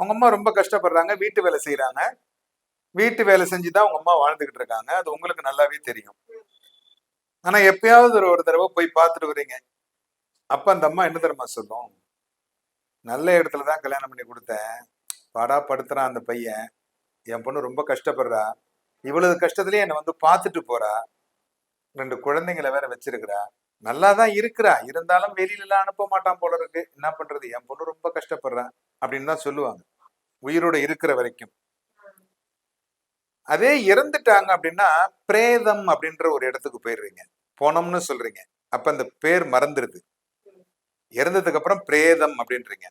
அவங்க அம்மா ரொம்ப கஷ்டப்படுறாங்க வீட்டு வேலை செய்யறாங்க வீட்டு வேலை செஞ்சு தான் அவங்க அம்மா வாழ்ந்துகிட்டு இருக்காங்க. அது உங்களுக்கு நல்லாவே தெரியும். ஆனா எப்பயாவது ஒரு ஒரு தடவை போய் பார்த்துட்டு வரீங்க. அப்ப அந்த அம்மா என்ன தெரியுமா சொல்லும்? நல்ல இடத்துல தான் கல்யாணம் பண்ணி கொடுத்தேன். பாடா படுத்துறான் அந்த பையன். என் பொண்ணு ரொம்ப கஷ்டப்படுறா. இவ்வளவு கஷ்டத்துலயே என்னை வந்து பார்த்துட்டு போறா. ரெண்டு குழந்தைங்களை வேற வச்சிருக்கிறா. நல்லா தான் இருக்கிறா. இருந்தாலும் வெளியிலலாம் அனுப்ப மாட்டான் போல இருக்கு. என்ன பண்றது? என் பொண்ணு ரொம்ப கஷ்டப்படுறா அப்படின்னு தான் சொல்லுவாங்க. உயிரோட இருக்கிற வரைக்கும். அதே இறந்துட்டாங்க அப்படின்னா பிரேதம் அப்படின்ற ஒரு இடத்துக்கு போயிடுறீங்க. போனோம்னு சொல்றீங்க. அப்ப அந்த பேர் மறந்துடுது இறந்ததுக்கு அப்புறம் பிரேதம் அப்படின்றீங்க.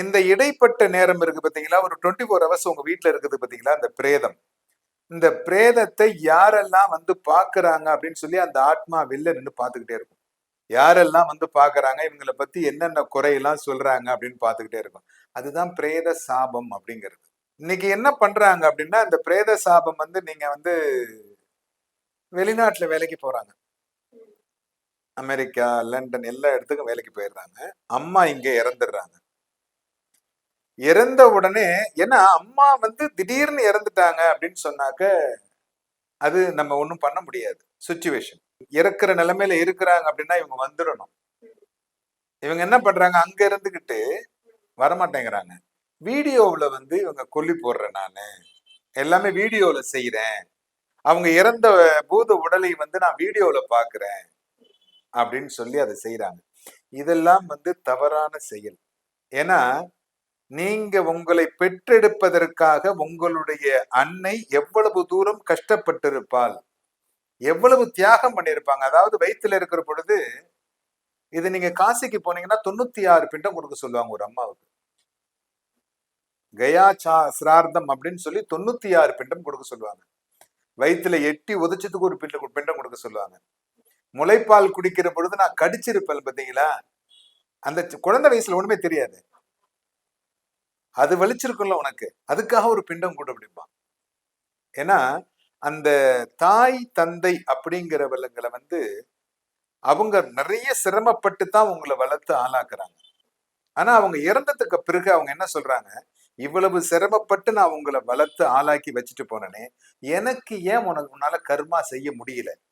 இந்த இடைப்பட்ட நேரம் இருக்கு பாத்தீங்களா? ஒரு டுவெண்ட்டி ஃபோர் ஹவர்ஸ் உங்க வீட்டுல இருக்குது பாத்தீங்களா? அந்த பிரேதம். இந்த பிரேதத்தை யாரெல்லாம் வந்து பாக்குறாங்க அப்படின்னு சொல்லி அந்த ஆத்மா வெளில நின்று பார்த்துக்கிட்டே இருக்கும். யாரெல்லாம் வந்து பாக்குறாங்க இவங்களை பத்தி என்னென்ன குறையெல்லாம் சொல்றாங்க அப்படின்னு பார்த்துக்கிட்டே இருக்கும். அதுதான் பிரேத சாபம் அப்படிங்கிறது. இன்னைக்கு என்ன பண்றாங்க அப்படின்னா இந்த பிரேத சாபம் வந்து நீங்க வந்து வெளிநாட்டுல வேலைக்கு போறாங்க. அமெரிக்கா லண்டன் எல்லா இடத்துக்கும் வேலைக்கு போயிடுறாங்க. அம்மா இங்க இறந்துடுறாங்க. இறந்த உடனே ஏன்னா அம்மா வந்து திடீர்னு இறந்துட்டாங்க அப்படின்னு சொன்னாக்க அது நம்ம ஒன்றும் பண்ண முடியாது. சுச்சுவேஷன் இறக்குற நிலைமையில இருக்கிறாங்க அப்படின்னா இவங்க வந்துடணும். இவங்க என்ன பண்றாங்க? அங்க இருந்துகிட்டு வரமாட்டேங்கிறாங்க. வீடியோவுல வந்து இவங்க கொல்லி போடுறேன் நான். எல்லாமே வீடியோவில் செய்யறேன் அவங்க இறந்த பூத உடலை வந்து நான் வீடியோல பாக்குறேன் அப்படின்னு சொல்லி அதை செய்யறாங்க இதெல்லாம் வந்து தவறான செயல். ஏன்னா நீங்க உங்களை பெற்றெடுப்பதற்காக உங்களுடைய அன்னை எவ்வளவு தூரம் கஷ்டப்பட்டிருப்பாள்? எவ்வளவு தியாகம் பண்ணியிருப்பாங்க. அதாவது வயித்துல இருக்கிற பொழுது இது நீங்க காசிக்கு போனீங்கன்னா தொண்ணூத்தி ஆறு பிண்டம் கொடுக்க சொல்லுவாங்க ஒரு அம்மாவுக்கு. கயா சா சிரார்த்தம் அப்படின்னு சொல்லி தொண்ணூத்தி ஆறு பிண்டம் கொடுக்க சொல்லுவாங்க. வயித்துல எட்டி உதச்சதுக்கு ஒரு பிண்டம் பிண்டம் கொடுக்க சொல்லுவாங்க. முளைப்பால் குடிக்கிற பொழுது நான் கடிச்சிருப்பேன் பார்த்தீங்களா? அந்த குழந்தை வயசுல ஒண்ணுமே தெரியாது. அது வலிச்சிருக்கும்ல உனக்கு. அதுக்காக ஒரு பிண்டம் கூட அப்படிம்பான். ஏன்னா அந்த தாய் தந்தை அப்படிங்கிறவங்களை வந்து அவங்க நிறைய சிரமப்பட்டு தான் உங்களை வளர்த்து ஆளாக்குறாங்க. ஆனா அவங்க இறந்ததுக்கு பிறகு அவங்க என்ன சொல்றாங்க? இவ்வளவு சிரமப்பட்டு நான் உங்களை வளர்த்து ஆளாக்கி வச்சுட்டு போனேனே எனக்கு ஏன் உனக்கு உன்னால கர்மா செய்ய முடியல?